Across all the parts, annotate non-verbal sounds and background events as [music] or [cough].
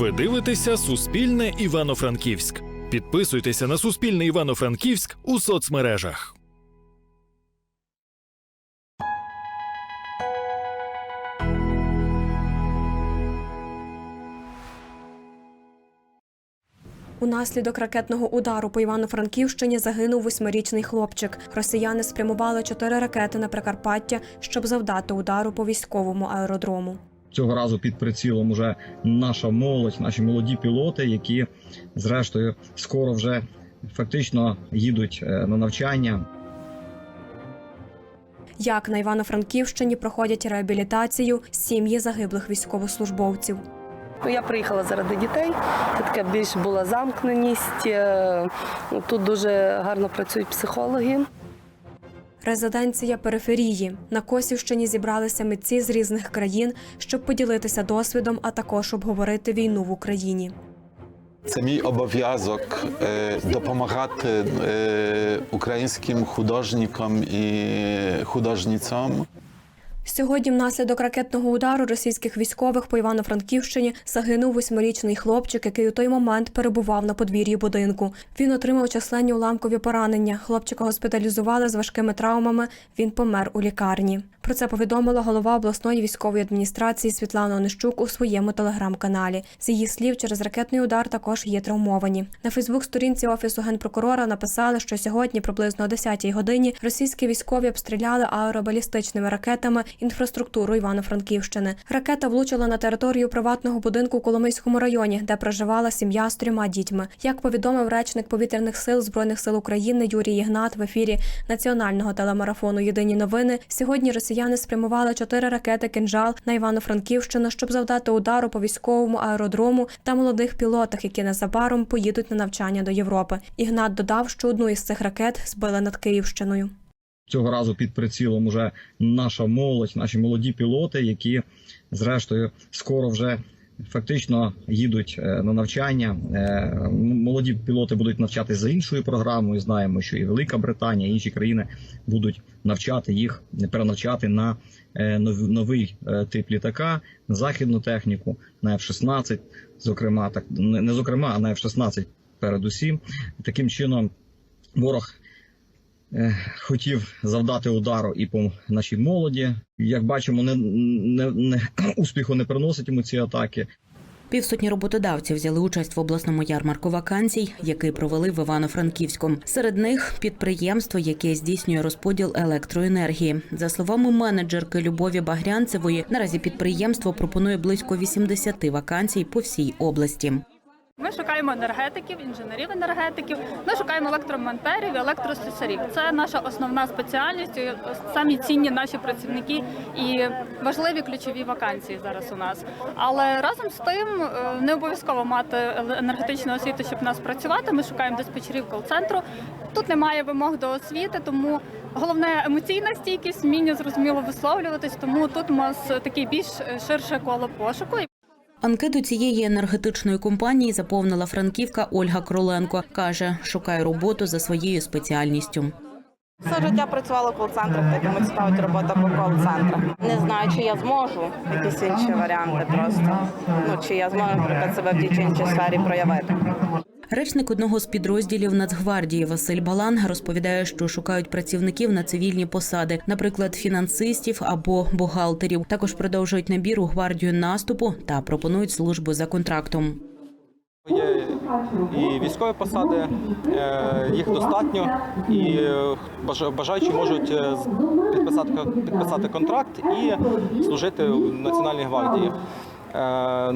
Ви дивитеся Суспільне Івано-Франківськ. Підписуйтеся на Суспільне Івано-Франківськ у соцмережах. Унаслідок ракетного удару по Івано-Франківщині загинув восьмирічний хлопчик. Росіяни спрямували чотири ракети на Прикарпаття, щоб завдати удару по військовому аеродрому. Цього разу під прицілом уже наша молодь, наші молоді пілоти, які зрештою скоро вже фактично їдуть е, на навчання. Як на Івано-Франківщині проходять реабілітацію сім'ї загиблих військовослужбовців. Ну, я приїхала заради дітей. Це така більш була замкненість. Е, Тут дуже гарно працюють психологи. Резиденція периферії на Косівщині зібралися митці з різних країн, щоб поділитися досвідом, а також обговорити війну в Україні. Це мій обов'язок е, допомагати е, українським художникам і художницям. Сьогодні, внаслідок ракетного удару російських військових по Івано-Франківщині загинув восьмирічний хлопчик, який у той момент перебував на подвір'ї будинку. Він отримав численні уламкові поранення. Хлопчика госпіталізували з важкими травмами. Він помер у лікарні. Про це повідомила голова обласної військової адміністрації Світлана Онищук у своєму телеграм-каналі. З її слів, через ракетний удар також є травмовані. На Фейсбук-сторінці офісу генпрокурора написали, що сьогодні, приблизно о 10-й годині, російські військові обстріляли аеробалістичними ракетами інфраструктуру Івано-Франківщини. Ракета влучила на територію приватного будинку у Коломийському районі, де проживала сім'я з трьома дітьми. Як повідомив речник повітряних сил збройних сил України Юрій Ігнат в ефірі національного телемарафону Єдині новини, сьогодні росіяни спрямували чотири ракети «Кинжал» на Івано-Франківщину, щоб завдати удару по військовому аеродрому та молодих пілотах, які незабаром поїдуть на навчання до Європи. Ігнат додав, що одну із цих ракет збили над Київщиною. Цього разу під прицілом уже наша молодь, наші молоді пілоти, які зрештою скоро вже фактично їдуть е, на навчання. Е, Молоді пілоти будуть навчатись за іншою програмою. Знаємо, що і Велика Британія, і інші країни будуть навчати їх, перенавчати на е, новий тип літака, на західну техніку, на F-16, зокрема, так не зокрема, а на F-16 передусім. Таким чином, ворог хотів завдати удару і по нашій молоді. Як бачимо, не, не, не [clears throat] успіху не приносить йому ці атаки. Півсотні роботодавців взяли участь в обласному ярмарку вакансій, який провели в Івано-Франківську. Серед них підприємство, яке здійснює розподіл електроенергії. За словами менеджерки Любові Багрянцевої, наразі підприємство пропонує близько 80 вакансій по всій області. Ми шукаємо енергетиків, інженерів енергетиків. Ми шукаємо електромонтерів, і електрослюсарів. Це наша основна спеціальність, самі цінні наші працівники і важливі ключові вакансії зараз у нас. Але разом з тим е, не обов'язково мати енергетичну освіту, щоб нас працювати. Ми шукаємо диспетчерів кол-центру. Тут немає вимог до освіти, тому головне емоційна стійкість, вміння зрозуміло висловлюватись. Тому тут у нас такий більш ширше коло пошуку. Анкету цієї енергетичної компанії заповнила франківка Ольга Кроленко. каже, шукає роботу за своєю спеціальністю. Все життя працювала в кол-центрах, і цікавить робота по кол-центрах. Не знаю, чи я зможу якісь інші варіанти просто. Ну чи я зможу, наприклад, себе в тій чи іншій сфері проявити. Речник одного з підрозділів Нацгвардії Василь Балан розповідає, що шукають працівників на цивільні посади, наприклад, фінансистів або бухгалтерів. Також продовжують набір у гвардію наступу та пропонують службу за контрактом. Є і військові посади, е, їх достатньо, і е, бажаючі можуть е, підписати, підписати контракт і служити в Національній гвардії. Е,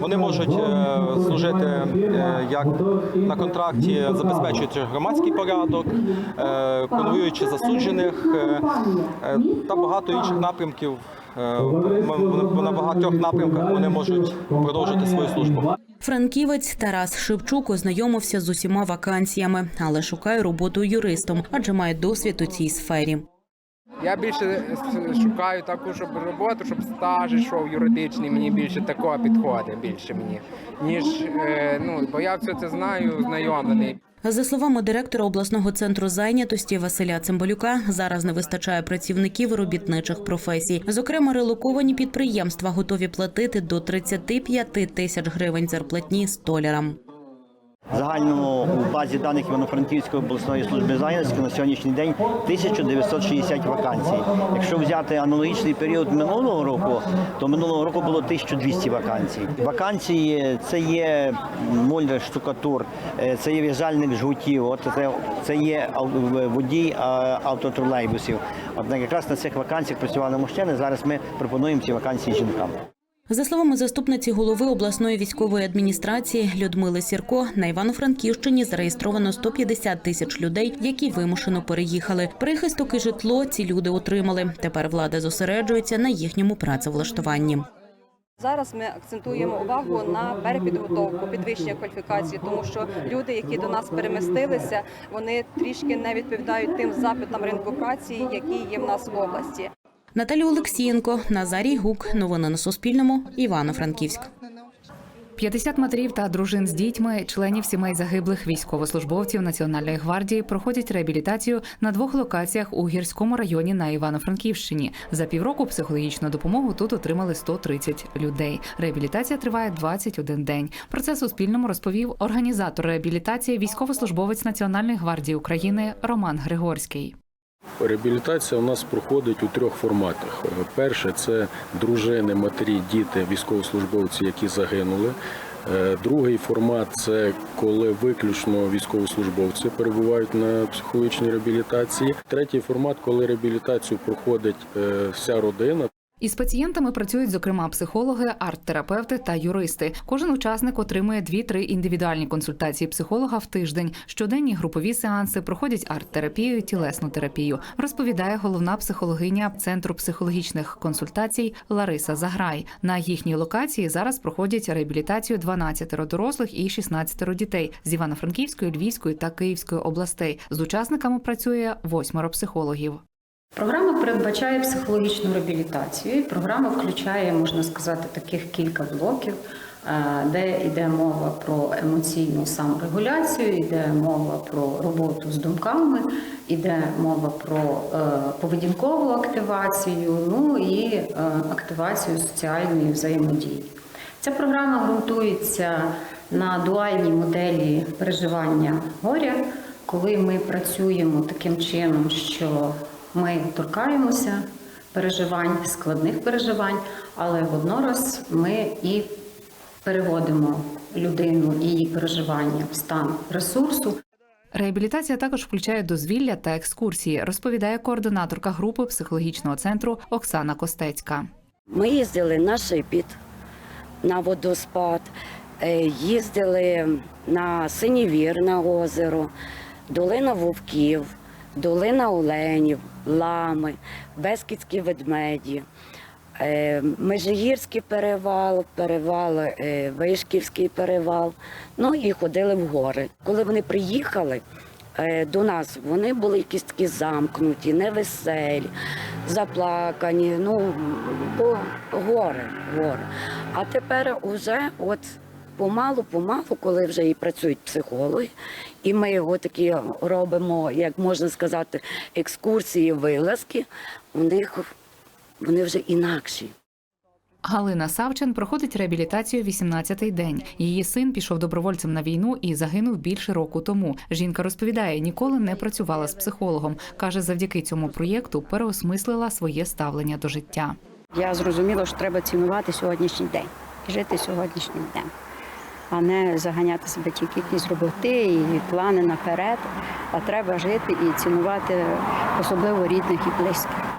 Вони можуть е, служити е, як на контракті, багатьох громадський порядок, конвоюючи засуджених та багато інших напрямків. На багатьох напрямках вони можуть продовжити свою службу. Франківець Тарас Шевчук ознайомився з усіма вакансіями, але шукає роботу юристом, адже має досвід у цій сфері. Я більше шукаю таку, щоб роботу, щоб стаж йшов юридичний, мені більше такого підходить більше мені, ніж е, ну, бо я все це знаю, знайомлений. За словами директора обласного центру зайнятості Василя Цимбалюка, зараз не вистачає працівників робітничих професій. Зокрема, релоковані підприємства готові платити до 35 тисяч гривень зарплатні столярам. Загально у базі даних Івано-Франківської обласної служби зайнятості на сьогоднішній день 1960 вакансій. Якщо взяти аналогічний період минулого року, то минулого року було 1200 вакансій. Вакансії це є мольдер, штукатур, е, це є в'язальник жгутів, от це, це є водій автотролейбусів. От якраз на цих вакансіях працювали мужчини. Зараз ми пропонуємо ці вакансії жінкам. За словами заступниці голови обласної військової адміністрації Людмили Сірко, на Івано-Франківщині зареєстровано 150 тисяч людей, які вимушено переїхали. Прихисток і житло ці люди отримали. Тепер влада зосереджується на їхньому працевлаштуванні. Зараз ми акцентуємо увагу на перепідготовку, підвищення кваліфікації, тому що люди, які до нас перемістилися, вони трішки не відповідають тим запитам ринку праці, які є в нас в області. Наталія Олексієнко, Назарій Гук. Новини на Суспільному. Івано-Франківськ. 50 матерів та дружин з дітьми, членів сімей загиблих військовослужбовців Національної гвардії проходять реабілітацію на двох локаціях у гірському районі на Івано-Франківщині. За півроку психологічну допомогу тут отримали 130 людей. Реабілітація триває 21 день. Про це Суспільному розповів організатор реабілітації, військовослужбовець Національної гвардії України Роман Григорський. Реабілітація у нас проходить у трьох форматах. Перше це дружини, матері, діти, військовослужбовці, які загинули. Е, Другий формат це коли виключно військовослужбовці перебувають на психологічній реабілітації. Третій формат, коли реабілітацію проходить е, вся родина. Із пацієнтами працюють зокрема психологи, арт-терапевти та юристи. Кожен учасник отримує 2-3 індивідуальні консультації психолога в тиждень. Щоденні групові сеанси проходять арт-терапію, тілесну терапію. Розповідає головна психологиня центру психологічних консультацій Лариса Заграй. На їхній локації зараз проходять реабілітацію 12 дорослих і 16 дітей з Івано-Франківської, Львівської та Київської областей. З учасниками працює восьмеро психологів. Програма передбачає психологічну реабілітацію. Програма включає, можна сказати, таких кілька блоків, е, де йде мова про емоційну саморегуляцію, йде мова про роботу з думками, йде мова про е, поведінкову активацію, ну і е, активацію соціальної взаємодії. Ця програма ґрунтується на дуальній моделі переживання горя, коли ми працюємо таким чином, що ми торкаємося переживань, складних переживань, але воднораз ми і переводимо людину і її переживання в стан ресурсу. Реабілітація також включає дозвілля та екскурсії, розповідає координаторка групи психологічного центру Оксана Костецька. Ми їздили на Шипіт, на водоспад, е, їздили на Синівір на озеро, долина Вовків, долина Оленів, Лами, Бескідські ведмеді, е, Межигірський перевал, перевал, е, Вишківський перевал. Ну і ходили в гори. Коли вони приїхали е, до нас, вони були якісь такі замкнуті, невеселі, заплакані. Ну, бо гори, гори. А тепер уже от помалу-помалу, коли вже і працюють психологи, і ми його такі робимо, як можна сказати, екскурсії, вилазки, у них вони вже інакші. Галина Савчин проходить реабілітацію 18-й день. Її син пішов добровольцем на війну і загинув більше року тому. Жінка розповідає, ніколи не працювала з психологом. каже, завдяки цьому проєкту переосмислила своє ставлення до життя. Я зрозуміла, що треба цінувати сьогоднішній день і жити сьогоднішнім днем, а не заганяти себе тільки якісь роботи і плани наперед. А треба жити і цінувати особливо рідних і близьких.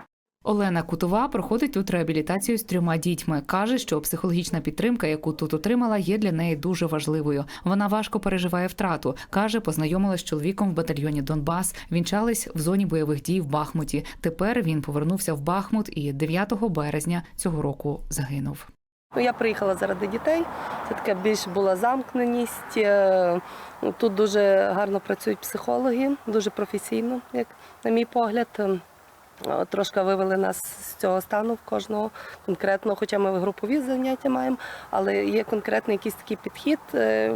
Олена Кутова проходить тут реабілітацію з трьома дітьми. каже, що психологічна підтримка, яку тут отримала, є для неї дуже важливою. Вона важко переживає втрату. каже, познайомилась з чоловіком в батальйоні Донбас. Вінчались в зоні бойових дій в Бахмуті. Тепер він повернувся в Бахмут і 9 березня цього року загинув. Ну, я приїхала заради дітей. Це така більш була замкненість. Е, Тут дуже гарно працюють психологи, дуже професійно, як на мій погляд. Е, Трошки вивели нас з цього стану в кожного конкретно, хоча ми групові заняття маємо, але є конкретний якийсь такий підхід, е,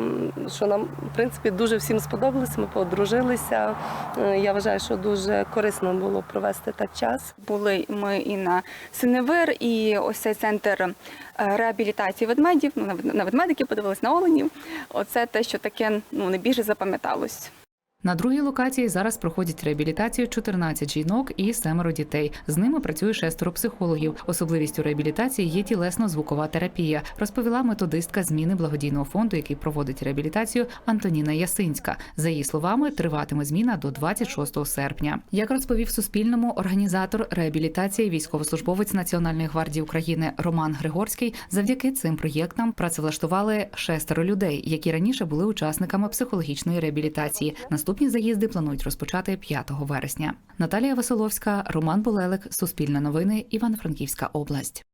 що нам в принципі дуже всім сподобалось. Ми подружилися. Е, Я вважаю, що дуже корисно було провести так час. Були ми і на Синевир, і ось цей центр реабілітації ведмедів. Ну, на вед- на ведмедиків подивились на оленів. Оце те, що таке ну найбільше запам'яталось. На другій локації зараз проходять реабілітацію 14 жінок і семеро дітей. З ними працює шестеро психологів. Особливістю реабілітації є тілесно-звукова терапія, розповіла методистка зміни благодійного фонду, який проводить реабілітацію Антоніна Ясинська. За її словами, триватиме зміна до 26 серпня. Як розповів Суспільному організатор реабілітації, військовослужбовець Національної гвардії України Роман Григорський, завдяки цим проєктам працевлаштували шестеро людей, які раніше були учасниками психологічної реабілітації. Наступні заїзди планують розпочати 5 вересня. Наталія Василовська, Роман Болелик, Суспільне новини, Івано-Франківська область.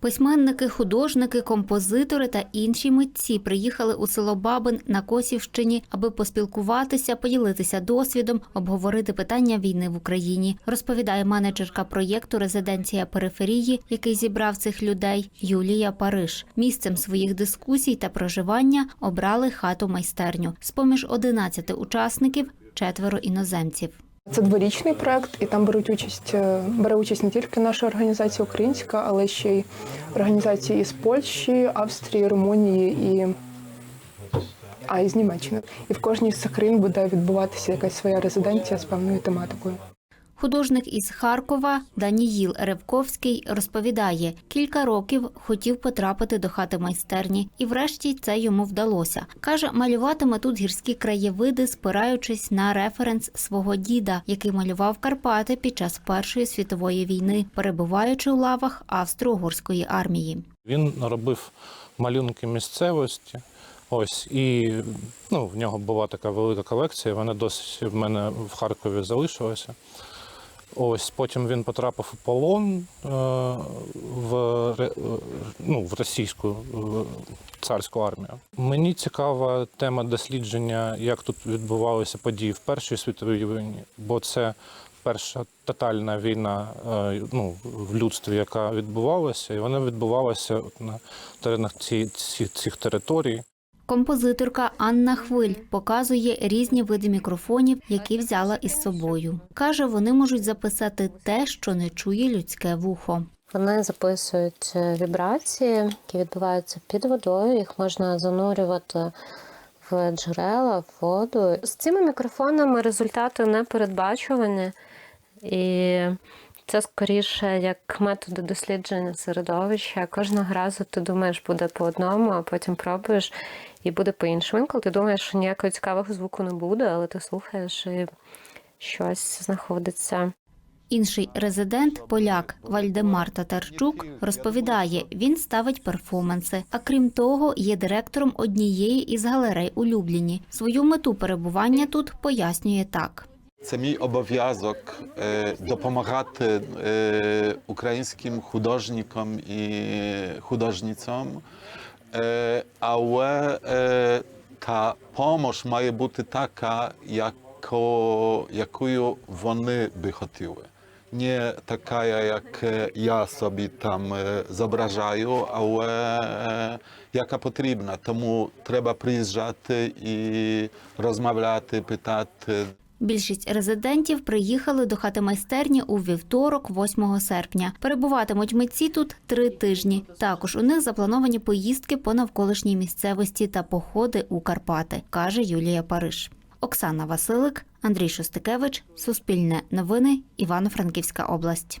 Письменники, художники, композитори та інші митці приїхали у село Бабин на Косівщині, аби поспілкуватися, поділитися досвідом, обговорити питання війни в Україні. Розповідає менеджерка проєкту Резиденція периферії, який зібрав цих людей, Юлія Париж. Місцем своїх дискусій та проживання обрали хату майстерню. З поміж 11 учасників четверо іноземців. Це дворічний проект, і там беруть участь е, бере участь не тільки наша організація українська, але ще й організації із Польщі, Австрії, Румунії і а, і Німеччини. І в кожній з країн буде відбуватися якась своя резиденція з певною тематикою. Художник із Харкова Даніїл Ревковський розповідає, кілька років хотів потрапити до хати майстерні, і врешті це йому вдалося. Каже, малюватиме тут гірські краєвиди, спираючись на референс свого діда, який малював Карпати під час Першої світової війни, перебуваючи у лавах Австро-Угорської армії. Він робив малюнки місцевості. Ось і ну, в нього була така велика колекція. Вона досі в мене в Харкові залишилася. Ось потім він потрапив у полон е, в, е, ну, в російську е, царську армію. Мені цікава тема дослідження, як тут відбувалися події в Першій світовій війні, бо це перша тотальна війна ну, в людстві, яка відбувалася, і вона відбувалася на теренах ці, ці, цих територій. Композиторка Анна Хвиль показує різні види мікрофонів, які взяла із собою. Каже, вони можуть записати те, що не чує людське вухо. Вони записують е, вібрації, які відбуваються під водою. Їх можна занурювати в джерела, в воду. З цими мікрофонами результати не передбачувані, і це скоріше як методи дослідження середовища. Кожного разу ти думаєш, буде по одному, а потім пробуєш і буде по-іншому. Інколи ти думаєш, що ніякого цікавого звуку не буде, але ти слухаєш і щось знаходиться. Інший резидент, поляк Вальдемар Татарчук, розповідає, він ставить перформанси. А крім того, є директором однієї із галерей у Любліні. Свою мету перебування тут пояснює так. Це мій обов'язок е, допомагати е, українським художникам і художницям, е, але е, та допомога має бути така, яко, якою вони би хотіли. Не така, як е, я собі там е, зображаю, але е, яка потрібна. Тому треба приїжджати і розмовляти, питати. Більшість резидентів приїхали до хати майстерні у вівторок, 8 серпня. Перебуватимуть митці тут три тижні. Також у них заплановані поїздки по навколишній місцевості та походи у Карпати, каже Юлія Париж. Оксана Василик, Андрій Шостикевич, Суспільне новини, Івано-Франківська область.